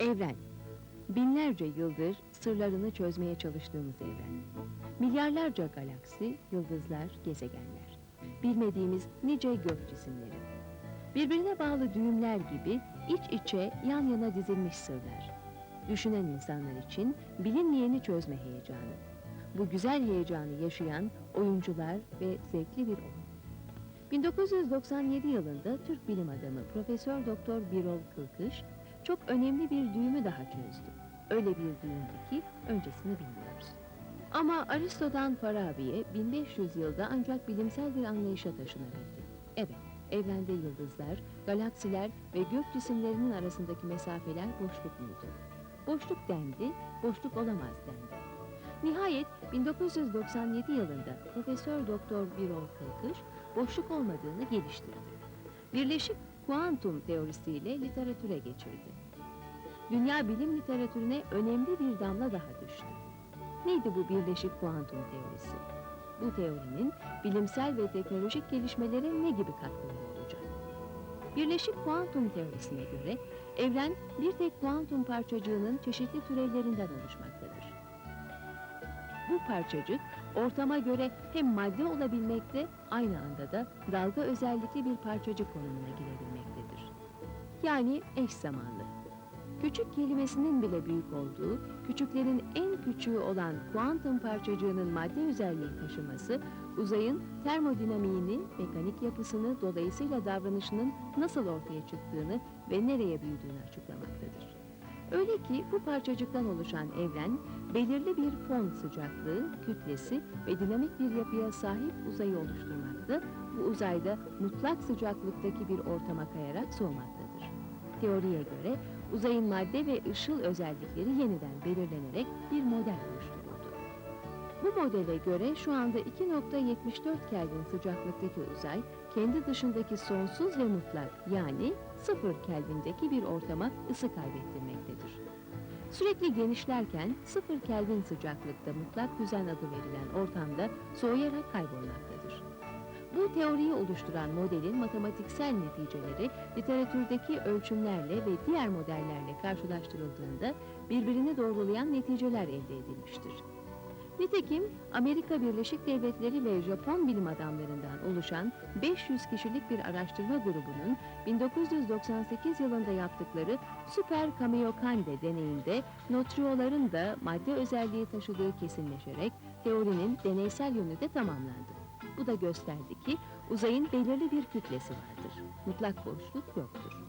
Evren. Binlerce yıldır sırlarını çözmeye çalıştığımız evren. Milyarlarca galaksi, yıldızlar, gezegenler. Bilmediğimiz nice gök cisimleri. Birbirine bağlı düğümler gibi iç içe yan yana dizilmiş sırlar. Düşünen insanlar için bilinmeyeni çözme heyecanı. Bu güzel heyecanı yaşayan oyuncular ve zevkli bir oyun. 1997 yılında Türk bilim adamı Profesör Doktor Birol Kılkış çok önemli bir düğümü daha çözdü. Öyle bir düğümdü ki öncesini bilmiyoruz. Ama Aristo'dan Farabi'ye 1500 yılda ancak bilimsel bir anlayışa taşınabildi. Evet, evrende yıldızlar, galaksiler ve gök cisimlerinin arasındaki mesafeler boşluk muydu? Boşluk dendi, boşluk olamaz dendi. Nihayet 1997 yılında Profesör Doktor Birol Kılkış boşluk olmadığını geliştirdi. Birleşik kuantum teorisiyle literatüre geçirdi. Dünya bilim literatürüne önemli bir damla daha düştü. Neydi bu birleşik kuantum teorisi? Bu teorinin bilimsel ve teknolojik gelişmelere ne gibi katkıları olacak? Birleşik kuantum teorisine göre evren bir tek kuantum parçacığının çeşitli türevlerinden oluşmaktadır. Bu parçacık ortama göre hem madde olabilmekte, aynı anda da dalga özellikli bir parçacık konumuna girebilmektedir. Yani eş zamanlı. Küçük kelimesinin bile büyük olduğu, küçüklerin en küçüğü olan kuantum parçacığının madde özelliği taşıması, uzayın termodinamiğini, mekanik yapısını, dolayısıyla davranışının nasıl ortaya çıktığını ve nereye büyüdüğünü açıklamaktadır. Öyle ki bu parçacıktan oluşan evren, belirli bir fon sıcaklığı, kütlesi ve dinamik bir yapıya sahip uzayı oluşturmakta, bu uzayda mutlak sıcaklıktaki bir ortama kayarak soğumaktadır. Teoriye göre uzayın madde ve ışıl özellikleri yeniden belirlenerek bir model oluşturuldu. Bu modele göre şu anda 2.74 Kelvin sıcaklıktaki uzay, kendi dışındaki sonsuz ve mutlak yani 0 Kelvin'deki bir ortama ısı kaybettirmektedir. Sürekli genişlerken 0 Kelvin sıcaklıkta mutlak düzen adı verilen ortamda soğuyarak kaybolmaktadır. Bu teoriyi oluşturan modelin matematiksel neticeleri literatürdeki ölçümlerle ve diğer modellerle karşılaştırıldığında birbirini doğrulayan neticeler elde edilmiştir. Nitekim Amerika Birleşik Devletleri ve Japon bilim adamlarından oluşan 500 kişilik bir araştırma grubunun 1998 yılında yaptıkları Süper Kamiokande deneyinde nötrinoların da madde özelliği taşıdığı kesinleşerek teorinin deneysel yönü de tamamlandı. Bu da gösterdi ki uzayın belirli bir kütlesi vardır. Mutlak boşluk yoktur.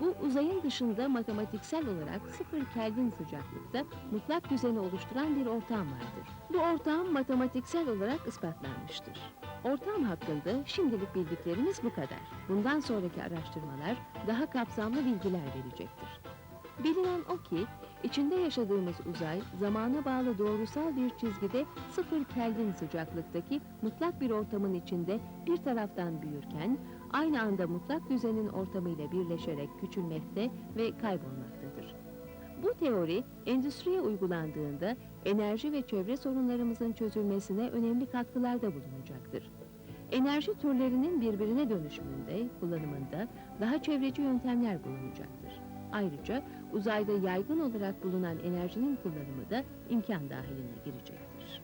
Bu uzayın dışında matematiksel olarak sıfır Kelvin sıcaklıkta mutlak düzeni oluşturan bir ortam vardır. Bu ortam matematiksel olarak ispatlanmıştır. Ortam hakkında şimdilik bildiklerimiz bu kadar. Bundan sonraki araştırmalar daha kapsamlı bilgiler verecektir. Bilinen o ki, içinde yaşadığımız uzay, zamana bağlı doğrusal bir çizgide sıfır Kelvin sıcaklıktaki mutlak bir ortamın içinde bir taraftan büyürken, aynı anda mutlak düzenin ortamıyla birleşerek küçülmekte ve kaybolmaktadır. Bu teori, endüstriye uygulandığında enerji ve çevre sorunlarımızın çözülmesine önemli katkılarda bulunacaktır. Enerji türlerinin birbirine dönüşümünde, kullanımında daha çevreci yöntemler bulunacaktır. Ayrıca uzayda yaygın olarak bulunan enerjinin kullanımı da imkan dahiline girecektir.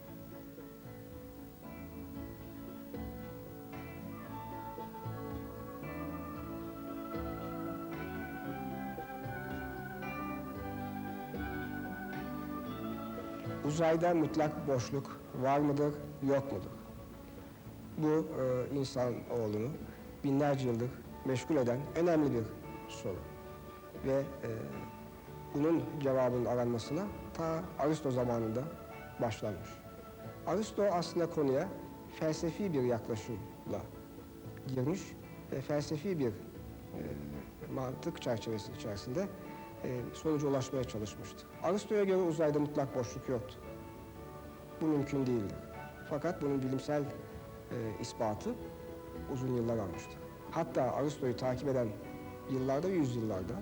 Uzayda mutlak boşluk var mıdır, yok mudur? Bu e, insan oğlunu binlerce yıldır meşgul eden önemli bir soru. Ve e, bunun cevabının aranmasına ta Aristo zamanında başlanmış. Aristo aslında konuya felsefi bir yaklaşımla girmiş ve felsefi bir e, mantık çerçevesi içerisinde e, sonuca ulaşmaya çalışmıştı. Aristo'ya göre uzayda mutlak boşluk yoktu. Bu mümkün değildi. Fakat bunun bilimsel e, ispatı uzun yıllar almıştı. Hatta Aristo'yu takip eden yıllarda yüzyıllarda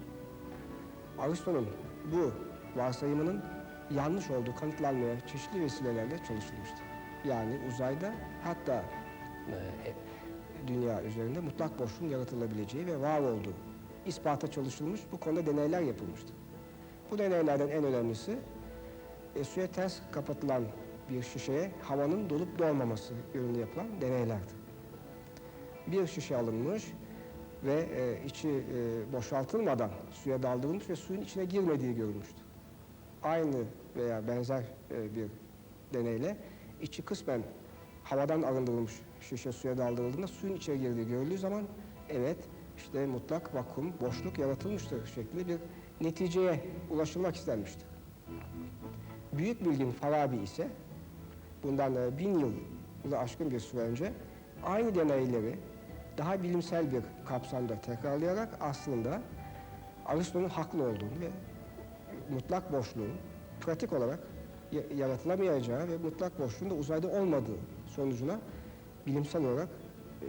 Aristo'nun bu varsayımının yanlış olduğu kanıtlanmaya çeşitli vesilelerle çalışılmıştı. Yani uzayda hatta e, dünya üzerinde mutlak boşluğun yaratılabileceği ve var olduğu ispata çalışılmış, bu konuda deneyler yapılmıştı. Bu deneylerden en önemlisi e, suya ters kapatılan bir şişeye havanın dolup dolmaması yönünde yapılan deneylerdi. Bir şişe alınmış ve e, içi e, boşaltılmadan suya daldırılmış ve suyun içine girmediği görülmüştü. Aynı veya benzer e, bir deneyle içi kısmen havadan arındırılmış şişe suya daldırıldığında suyun içine girdiği görüldüğü zaman evet işte mutlak vakum, boşluk yaratılmıştır şeklinde bir neticeye ulaşılmak istenmiştir. Büyük bilgin Farabi ise bundan e, bin yılı aşkın bir süre önce aynı deneyleri daha bilimsel bir kapsamda tekrarlayarak aslında Aristo'nun haklı olduğunu ve mutlak boşluğun pratik olarak ya- yaratılamayacağı ve mutlak boşluğun da uzayda olmadığı sonucuna bilimsel olarak, e,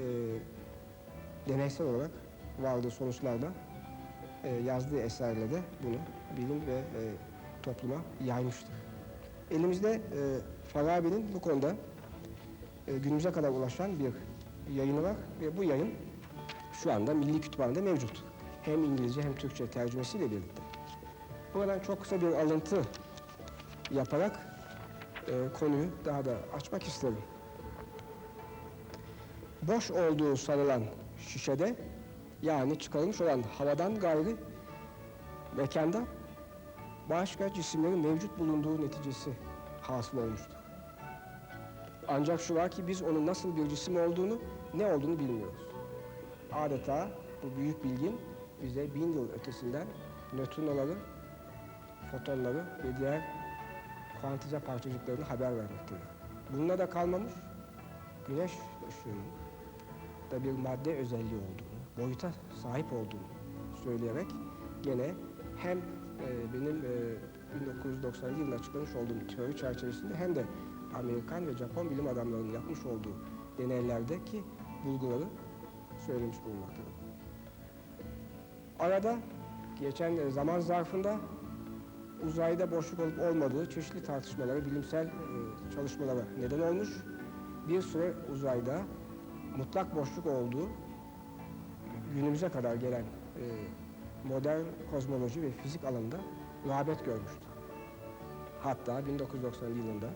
deneysel olarak vardığı sonuçlarda e, yazdığı eserle de bunu bilim ve e, topluma yaymıştır. Elimizde e, Farabi'nin bu konuda e, günümüze kadar ulaşan bir yayını var ve bu yayın şu anda Milli Kütüphane'de mevcut. Hem İngilizce hem Türkçe tercümesiyle birlikte. Buradan çok kısa bir alıntı yaparak e, konuyu daha da açmak isterim. Boş olduğu sanılan şişede yani çıkarılmış olan havadan gayri mekanda başka cisimlerin mevcut bulunduğu neticesi hasıl olmuştur. Ancak şu var ki biz onun nasıl bir cisim olduğunu, ne olduğunu bilmiyoruz. Adeta bu büyük bilgin bize bin yıl ötesinden nötrinoları, fotonları ve diğer kuantize parçacıklarını haber vermektedir. Bununla da kalmamış, güneş ışığının da bir madde özelliği olduğunu, boyuta sahip olduğunu söyleyerek gene hem e, benim e, 1990 yılında açıklamış olduğum teori çerçevesinde hem de Amerikan ve Japon bilim adamlarının yapmış olduğu deneylerdeki bulguları söylemiş bulunmaktadır. Arada geçen zaman zarfında uzayda boşluk olup olmadığı çeşitli tartışmalara, bilimsel e, çalışmalara neden olmuş. Bir süre uzayda mutlak boşluk olduğu günümüze kadar gelen e, modern kozmoloji ve fizik alanında rağbet görmüştü. Hatta 1990 yılında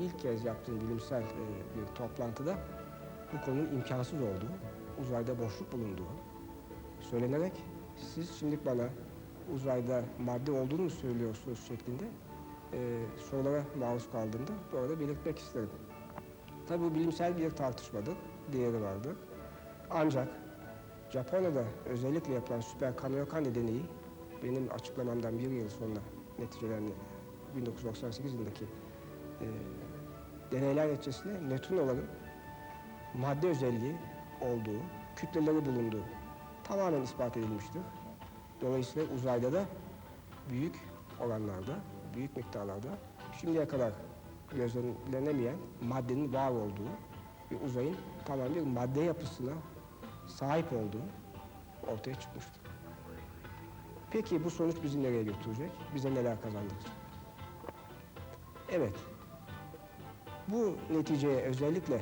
ilk kez yaptığım bilimsel e, bir toplantıda bu konunun imkansız olduğu, uzayda boşluk bulunduğu söylenerek siz şimdi bana uzayda madde olduğunu mu söylüyorsunuz şeklinde e, sorulara maruz kaldığımda bu arada belirtmek isterim. Tabii bu bilimsel bir tartışmadır, değeri vardır. Ancak Japonya'da özellikle yapılan süper Kamiokande deneyi benim açıklamamdan bir yıl sonra neticelerini 1998 yılındaki e, deneyler neticesinde nötrinoların madde özelliği olduğu, kütleleri bulunduğu tamamen ispat edilmiştir. Dolayısıyla uzayda da büyük oranlarda, büyük miktarlarda şimdiye kadar gözlenemeyen maddenin var olduğu ve uzayın tamamen bir madde yapısına sahip olduğu ortaya çıkmıştır. Peki bu sonuç bizi nereye götürecek? Bize neler kazandıracak? Evet, bu neticeye özellikle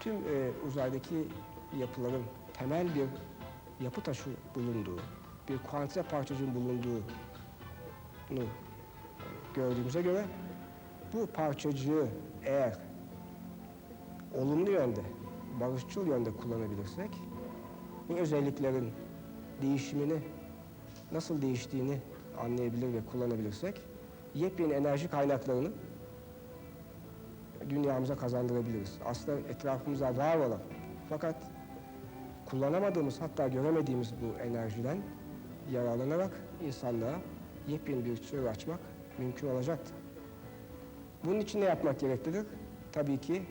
tüm e, uzaydaki yapıların temel bir yapı taşı bulunduğu, bir kuantize parçacığın bulunduğunu gördüğümüze göre bu parçacığı eğer olumlu yönde, barışçıl yönde kullanabilirsek, bu özelliklerin değişimini, nasıl değiştiğini anlayabilir ve kullanabilirsek, yepyeni enerji kaynaklarını dünyamıza kazandırabiliriz. Aslında etrafımızda var olan fakat kullanamadığımız hatta göremediğimiz bu enerjiden yararlanarak insanlığa yepyeni bir çığır açmak mümkün olacaktır. Bunun için ne yapmak gereklidir? Tabii ki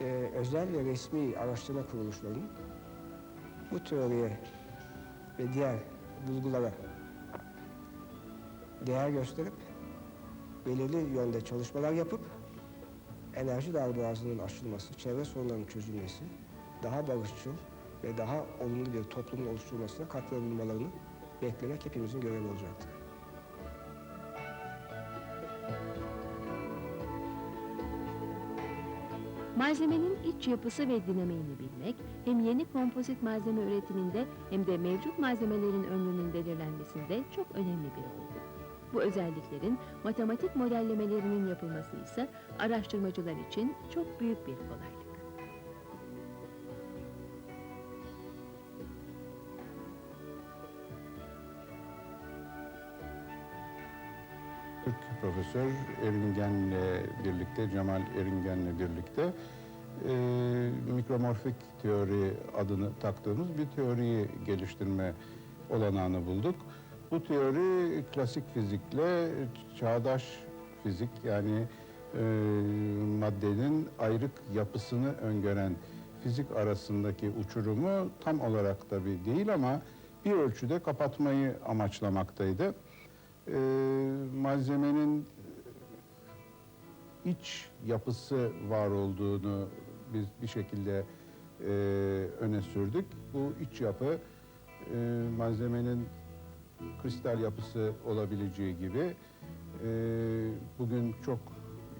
e, özel ve resmi araştırma kuruluşlarının bu teoriye ve diğer bulgulara değer gösterip belirli yönde çalışmalar yapıp enerji darboğazının aşılması, çevre sorunlarının çözülmesi, daha barışçıl ve daha olumlu bir toplumun oluşturulmasına katkıda bulunmalarını beklemek hepimizin görevi olacaktır. Malzemenin iç yapısı ve dinamiğini bilmek hem yeni kompozit malzeme üretiminde hem de mevcut malzemelerin ömrünün belirlenmesinde çok önemli bir olgu. Bu özelliklerin matematik modellemelerinin yapılması ise araştırmacılar için çok büyük bir kolaylık. Türk profesör Eringen'le birlikte, Cemal Eringen'le birlikte e, mikromorfik teori adını taktığımız bir teoriyi geliştirme olanağını bulduk. Bu teori klasik fizikle çağdaş fizik yani e, maddenin ayrık yapısını öngören fizik arasındaki uçurumu tam olarak tabii değil ama bir ölçüde kapatmayı amaçlamaktaydı e, malzemenin iç yapısı var olduğunu biz bir şekilde e, öne sürdük. Bu iç yapı e, malzemenin kristal yapısı olabileceği gibi e, bugün çok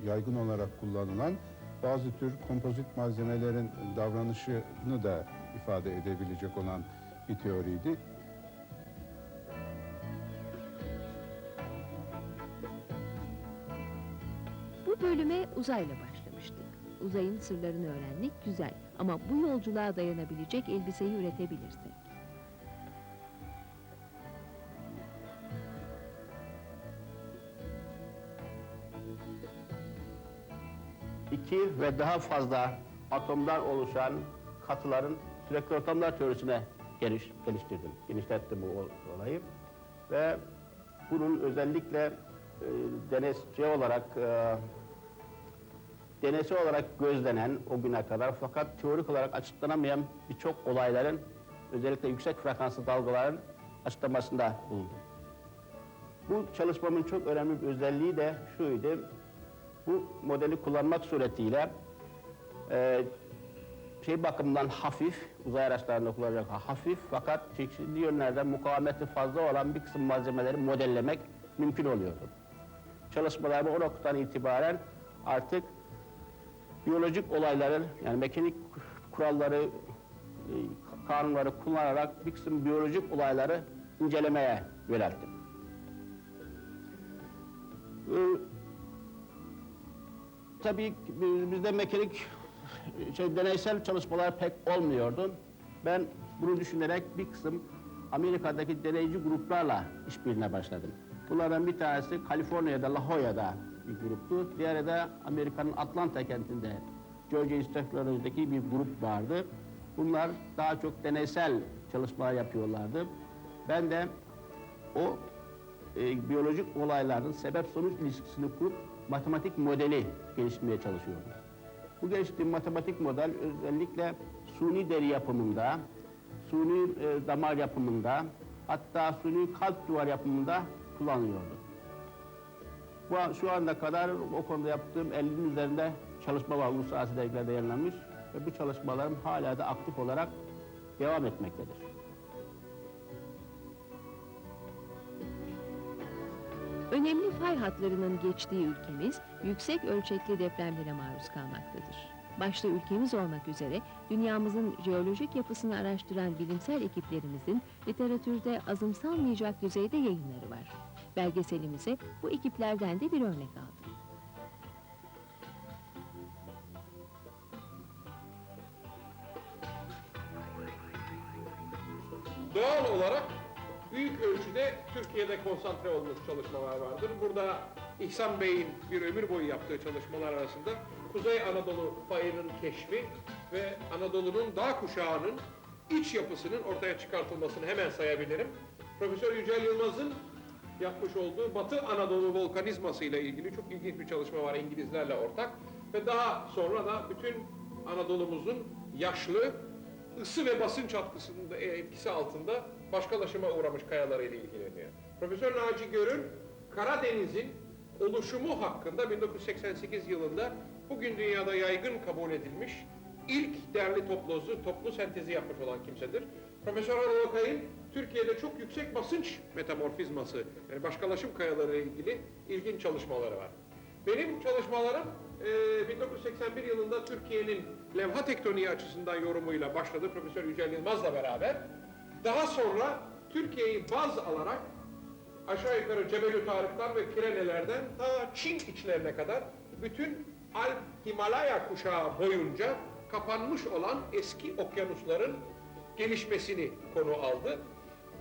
yaygın olarak kullanılan bazı tür kompozit malzemelerin davranışını da ifade edebilecek olan bir teoriydi. Bu bölüme uzayla başlamıştık. Uzayın sırlarını öğrendik güzel ama bu yolculuğa dayanabilecek elbiseyi üretebilirsek. İki ve daha fazla atomdan oluşan katıların sürekli atomlar teorisine geliş, geliştirdim. Genişlettim bu ol- olayı. Ve bunun özellikle e, deneysel olarak e, deneysel olarak gözlenen o güne kadar fakat teorik olarak açıklanamayan birçok olayların özellikle yüksek frekanslı dalgaların açıklamasında bulundum. Bu çalışmamın çok önemli bir özelliği de şuydu. Bu modeli kullanmak suretiyle e, şey bakımından hafif, uzay araçlarında kullanacak hafif fakat çeşitli yönlerden mukavemeti fazla olan bir kısım malzemeleri modellemek mümkün oluyordu. Çalışmalarımı o noktadan itibaren artık biyolojik olayların yani mekanik kuralları, e, kanunları kullanarak bir kısım biyolojik olayları incelemeye yönelttim. Tabii bizde mekanik şey, deneysel çalışmalar pek olmuyordu. Ben bunu düşünerek bir kısım Amerika'daki deneyici gruplarla işbirliğine başladım. Bunlardan bir tanesi Kaliforniya'da La Jolla'da bir gruptu. Diğeri de Amerika'nın Atlanta kentinde Georgia Institute of Technology'deki bir grup vardı. Bunlar daha çok deneysel çalışmalar yapıyorlardı. Ben de o e, biyolojik olayların sebep sonuç ilişkisini kurup matematik modeli geliştirmeye çalışıyordum. Bu geliştirdiğim matematik model özellikle suni deri yapımında, suni e, damar yapımında, hatta suni kalp duvar yapımında kullanılıyordu. Bu şu ana kadar o konuda yaptığım 50'nin üzerinde çalışma var uluslararası dergilerde yayınlanmış ve bu çalışmalarım hala da aktif olarak devam etmektedir. Önemli fay hatlarının geçtiği ülkemiz yüksek ölçekli depremlere maruz kalmaktadır. Başta ülkemiz olmak üzere dünyamızın jeolojik yapısını araştıran bilimsel ekiplerimizin literatürde azımsanmayacak düzeyde yayınları var. Belgeselimize bu ekiplerden de bir örnek aldım. Doğal olarak büyük ölçüde Türkiye'de konsantre olmuş çalışmalar vardır. Burada İhsan Bey'in bir ömür boyu yaptığı çalışmalar arasında Kuzey Anadolu payının keşfi ve Anadolu'nun dağ kuşağının iç yapısının ortaya çıkartılmasını hemen sayabilirim. Profesör Yücel Yılmaz'ın yapmış olduğu Batı Anadolu volkanizması ile ilgili çok ilginç bir çalışma var İngilizlerle ortak. Ve daha sonra da bütün Anadolu'muzun yaşlı, ısı ve basınç etkisi altında başkalaşıma uğramış kayalarıyla ilgileniyor. Profesör Naci Görür, Karadeniz'in oluşumu hakkında 1988 yılında bugün dünyada yaygın kabul edilmiş ilk derli toplusu, toplu sentezi yapmış olan kimsedir. Profesör Anadolu Türkiye'de çok yüksek basınç metamorfizması, yani başkalaşım kayaları ile ilgili ilginç çalışmaları var. Benim çalışmalarım e, 1981 yılında Türkiye'nin levha tektoniği açısından yorumuyla başladı Profesör Yücel Yılmaz'la beraber. Daha sonra Türkiye'yi baz alarak aşağı yukarı Cebelü Tarık'tan ve Pirenelerden ta Çin içlerine kadar bütün Alp Himalaya kuşağı boyunca kapanmış olan eski okyanusların gelişmesini konu aldı.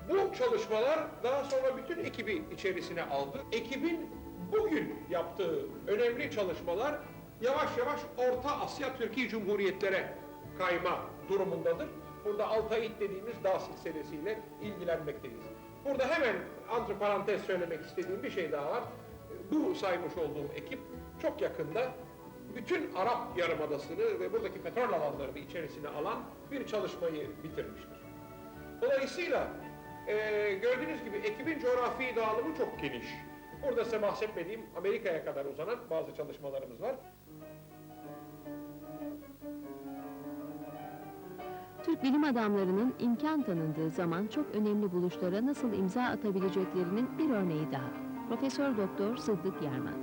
Bu çalışmalar daha sonra bütün ekibi içerisine aldı. Ekibin bugün yaptığı önemli çalışmalar yavaş yavaş Orta Asya Türkiye Cumhuriyetlere kayma durumundadır. Burada Altayit dediğimiz dağ silsilesiyle ilgilenmekteyiz. Burada hemen antiparantez söylemek istediğim bir şey daha var. Bu saymış olduğum ekip çok yakında bütün Arap Yarımadası'nı ve buradaki petrol alanlarını içerisine alan bir çalışmayı bitirmiştir. Dolayısıyla eee, gördüğünüz gibi ekibin coğrafi dağılımı çok geniş. Burada size bahsetmediğim Amerika'ya kadar uzanan bazı çalışmalarımız var. Türk bilim adamlarının imkan tanındığı zaman çok önemli buluşlara nasıl imza atabileceklerinin bir örneği daha. Profesör Doktor Sıddık Yarman.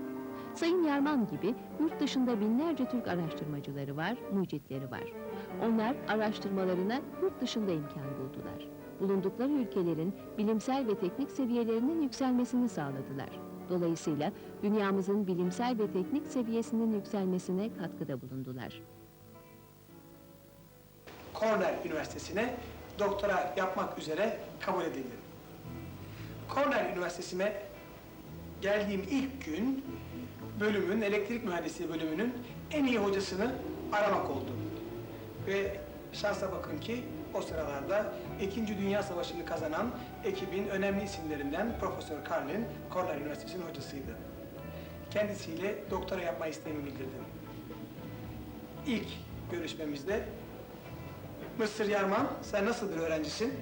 Sayın Yarman gibi yurt dışında binlerce Türk araştırmacıları var, mucitleri var. Onlar araştırmalarına yurt dışında imkan buldular. Bulundukları ülkelerin bilimsel ve teknik seviyelerinin yükselmesini sağladılar. Dolayısıyla dünyamızın bilimsel ve teknik seviyesinin yükselmesine katkıda bulundular. Cornell Üniversitesi'ne doktora yapmak üzere kabul edildim. Cornell Üniversitesi'ne geldiğim ilk gün bölümün, elektrik mühendisliği bölümünün en iyi hocasını aramak oldu. Ve şansa bakın ki o sıralarda İkinci Dünya Savaşı'nı kazanan ekibin önemli isimlerinden Profesör Carlin, Cornell Üniversitesi'nin hocasıydı. Kendisiyle doktora yapma isteğimi bildirdim. İlk görüşmemizde Mısır Yarman, sen nasıl bir öğrencisin?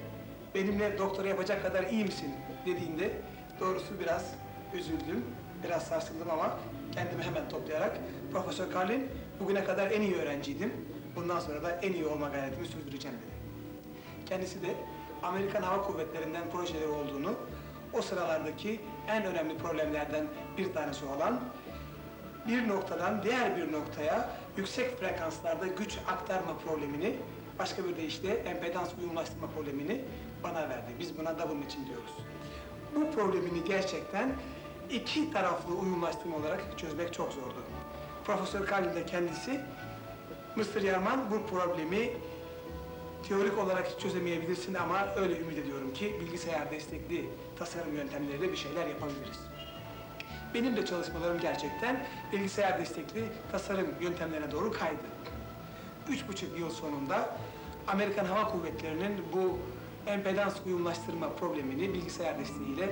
Benimle doktora yapacak kadar iyi misin? dediğinde doğrusu biraz üzüldüm, biraz sarsıldım ama kendimi hemen toplayarak Profesör Carlin, bugüne kadar en iyi öğrenciydim. Bundan sonra da en iyi olma gayretimi sürdüreceğim dedi. Kendisi de Amerikan Hava Kuvvetleri'nden projeleri olduğunu, o sıralardaki en önemli problemlerden bir tanesi olan bir noktadan diğer bir noktaya yüksek frekanslarda güç aktarma problemini, başka bir deyişle empedans uyumlaştırma problemini bana verdi. Biz buna double matching diyoruz. Bu problemini gerçekten iki taraflı uyumlaştırma olarak çözmek çok zordu. Profesör Kalin de kendisi, Mr. Yarman bu problemi teorik olarak çözemeyebilirsin ama öyle ümit ediyorum ki bilgisayar destekli tasarım yöntemleriyle bir şeyler yapabiliriz. Benim de çalışmalarım gerçekten bilgisayar destekli tasarım yöntemlerine doğru kaydı. Üç buçuk yıl sonunda Amerikan Hava Kuvvetleri'nin bu empedans uyumlaştırma problemini bilgisayar desteğiyle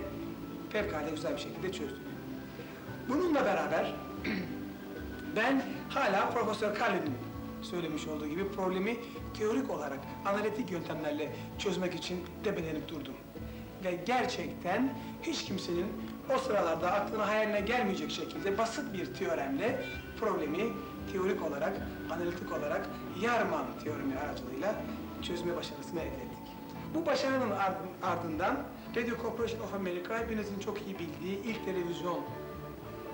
fevkalade güzel bir şekilde çözdük. Bununla beraber ben hala Profesör Carlin'in söylemiş olduğu gibi problemi teorik olarak analitik yöntemlerle çözmek için debelenip durdum. Ve gerçekten hiç kimsenin o sıralarda aklına hayaline gelmeyecek şekilde basit bir teoremle problemi teorik olarak, analitik olarak Yarman teoremi aracılığıyla çözme başarısını elde ettik. Bu başarının ard- ardından Radio Corporation of America hepinizin çok iyi bildiği ilk televizyon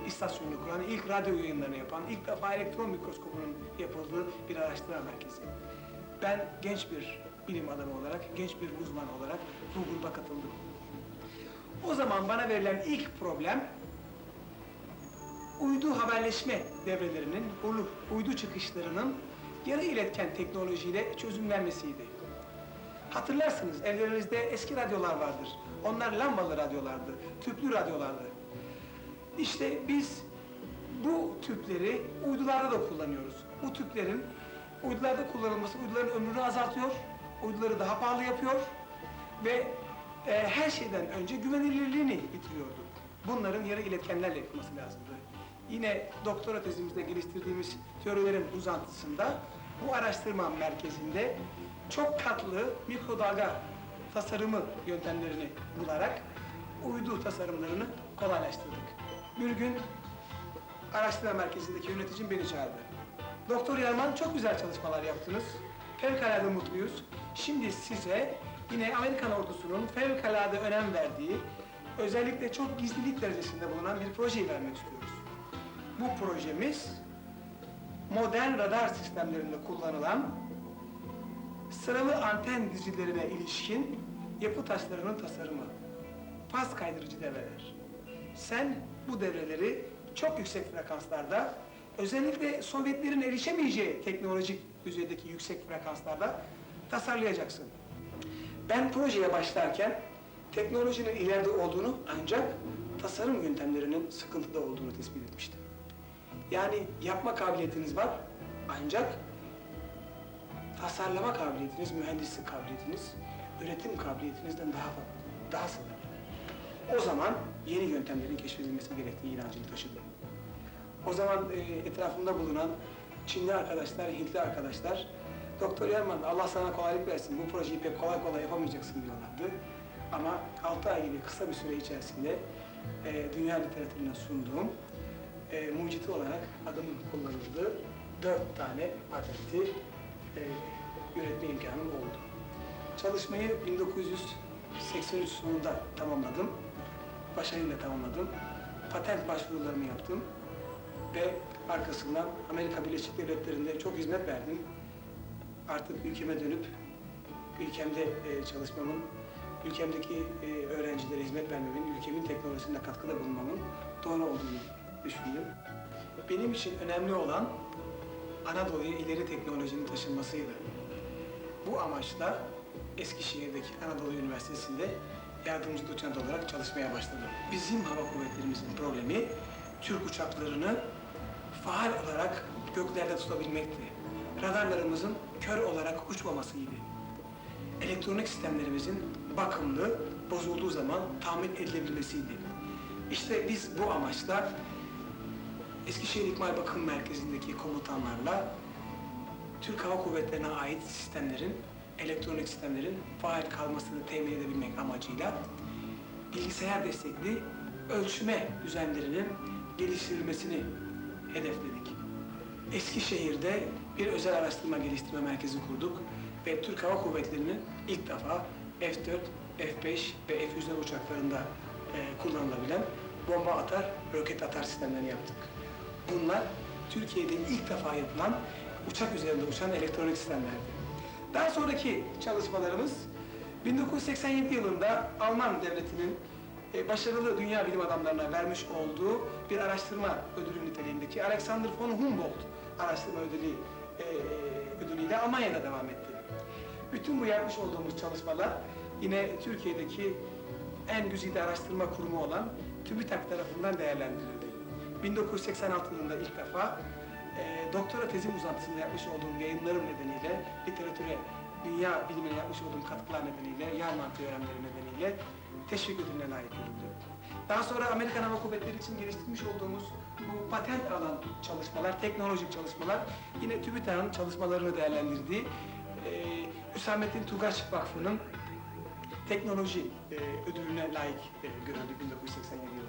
istasyonunu kuran, ilk radyo yayınlarını yapan, ilk defa elektron mikroskopunun yapıldığı bir araştırma merkezi. Ben genç bir bilim adamı olarak, genç bir uzman olarak bu gruba katıldım. O zaman bana verilen ilk problem, uydu haberleşme devrelerinin, uydu, çıkışlarının yarı iletken teknolojiyle çözümlenmesiydi. Hatırlarsınız evlerinizde eski radyolar vardır. Onlar lambalı radyolardı, tüplü radyolardı. İşte biz bu tüpleri uydularda da kullanıyoruz. Bu tüplerin uydularda kullanılması uyduların ömrünü azaltıyor, uyduları daha pahalı yapıyor ve e, her şeyden önce güvenilirliğini bitiriyordu. Bunların yarı iletkenlerle yapılması lazımdı. Yine doktora tezimizde geliştirdiğimiz teorilerin uzantısında bu araştırma merkezinde çok katlı mikrodalga tasarımı yöntemlerini bularak uydu tasarımlarını kolaylaştırdık. Bir gün araştırma merkezindeki yöneticim beni çağırdı. Doktor Yarman çok güzel çalışmalar yaptınız. Fevkalade mutluyuz. Şimdi size yine Amerikan ordusunun fevkalade önem verdiği, özellikle çok gizlilik derecesinde bulunan bir projeyi vermek istiyoruz. Bu projemiz modern radar sistemlerinde kullanılan sıralı anten dizilerine ilişkin yapı taşlarının tasarımı. faz kaydırıcı devreler. Sen bu devreleri çok yüksek frekanslarda, özellikle Sovyetlerin erişemeyeceği teknolojik düzeydeki yüksek frekanslarda tasarlayacaksın. Ben projeye başlarken teknolojinin ileride olduğunu ancak tasarım yöntemlerinin sıkıntıda olduğunu tespit etmiştim. Yani yapma kabiliyetiniz var ancak tasarlama kabiliyetiniz, mühendislik kabiliyetiniz, üretim kabiliyetinizden daha daha sınırlı. O zaman yeni yöntemlerin keşfedilmesi gerektiği inancını taşıdım. O zaman e, etrafımda bulunan Çinli arkadaşlar, Hintli arkadaşlar, Doktor Yerman Allah sana kolaylık versin, bu projeyi pek kolay kolay yapamayacaksın diyorlardı. Ama 6 ay gibi kısa bir süre içerisinde e, dünya literatürüne sunduğum e, mucidi olarak adımın kullanıldığı dört tane patenti e, üretme imkanım oldu. Çalışmayı 1983 sonunda tamamladım. Başarıyla tamamladım. Patent başvurularımı yaptım. Ve arkasından Amerika Birleşik Devletleri'nde çok hizmet verdim. Artık ülkeme dönüp ülkemde e, çalışmamın, ülkemdeki e, öğrencilere hizmet vermemin, ülkemin teknolojisine katkıda bulunmamın doğru olduğunu düşündüm. Benim için önemli olan Anadolu'ya ileri teknolojinin taşınmasıydı. Bu amaçla Eskişehir'deki Anadolu Üniversitesi'nde yardımcı doçent olarak çalışmaya başladım. Bizim hava kuvvetlerimizin problemi Türk uçaklarını faal olarak göklerde tutabilmekti. Radarlarımızın kör olarak uçmamasıydı. Elektronik sistemlerimizin bakımlı, bozulduğu zaman tamir edilebilmesiydi. İşte biz bu amaçla Eskişehir İkmal Bakım Merkezi'ndeki komutanlarla Türk Hava Kuvvetleri'ne ait sistemlerin, elektronik sistemlerin faal kalmasını temin edebilmek amacıyla bilgisayar destekli ölçme düzenlerinin geliştirilmesini hedefledik. Eskişehir'de bir özel araştırma geliştirme merkezi kurduk ve Türk Hava Kuvvetleri'nin ilk defa F-4, F-5 ve F-100 uçaklarında e, kullanılabilen bomba atar, roket atar sistemlerini yaptık. Bunlar Türkiye'de ilk defa yapılan uçak üzerinde uçan elektronik sistemlerdi. Daha sonraki çalışmalarımız 1987 yılında Alman devletinin e, başarılı dünya bilim adamlarına vermiş olduğu bir araştırma ödülü niteliğindeki Alexander von Humboldt araştırma ödülü e, ödülüyle Almanya'da devam etti. Bütün bu yapmış olduğumuz çalışmalar yine Türkiye'deki en güzide araştırma kurumu olan TÜBİTAK tarafından değerlendirildi. 1986 yılında ilk defa e, doktora tezim uzantısında yapmış olduğum yayınlarım nedeniyle literatüre, dünya bilimine yapmış olduğum katkılar nedeniyle, Yarman teoremleri nedeniyle teşvik ödülüne layık görüldü. Daha sonra Amerikan Hava Kuvvetleri için geliştirmiş olduğumuz bu patent alan çalışmalar, teknolojik çalışmalar yine TÜBİTAK'ın çalışmalarını değerlendirdiği e, Hüsamettin Tugaç Vakfı'nın teknoloji e, ödülüne layık e, görüldü 1987 yılında.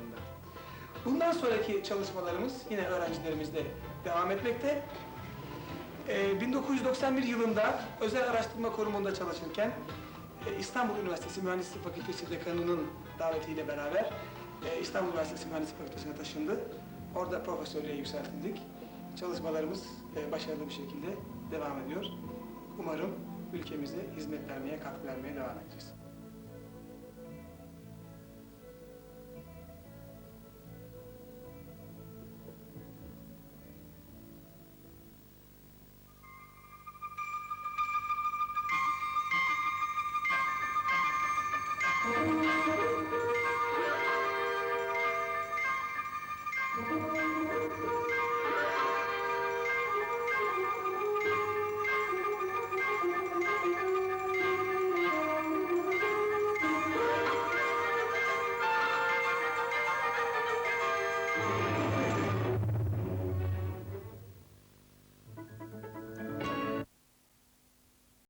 Bundan sonraki çalışmalarımız yine öğrencilerimizde devam etmekte. E, 1991 yılında özel araştırma kurumunda çalışırken e, İstanbul Üniversitesi Mühendislik Fakültesi dekanının davetiyle beraber e, İstanbul Üniversitesi Mühendislik Fakültesi'ne taşındı. Orada profesörlüğe yükseltildik. Çalışmalarımız e, başarılı bir şekilde devam ediyor. Umarım ülkemize hizmet vermeye, katkı vermeye devam edeceğiz.